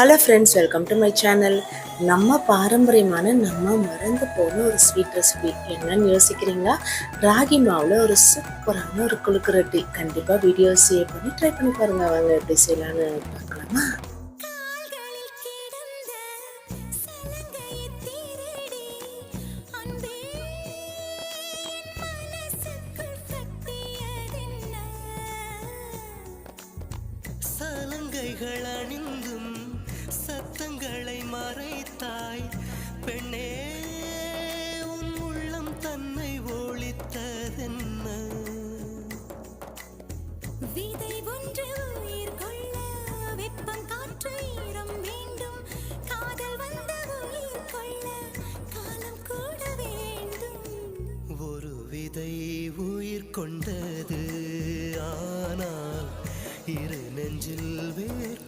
Hello friends welcome to my channel நம்ம பாரம்பரியமான நம்ம மறந்து போன ஒரு ஸ்வீட் ரெசிபி என்னன்னு யோசிக்கிறீங்களா? ராகி மாவில் ஒரு சூப்பரான ஒரு குழுக்கு ரொட்டி. கண்டிப்பாக வீடியோ சேவ் பண்ணி ட்ரை பண்ணி பாருங்க. அவங்க எப்படி செய்யலான்னு பார்க்கலாமா? சலங்கைகள் விதை ஒன்று உயிர் கொள்ள, வெப்பம் காற்று ஈரம் வேண்டும். காதல் வந்த உயிர் கொள்ள, காலம் கூட வேண்டும் ஒரு விதை உயிர் கொண்டது ஆனால் இரு நெஞ்சில் வேறு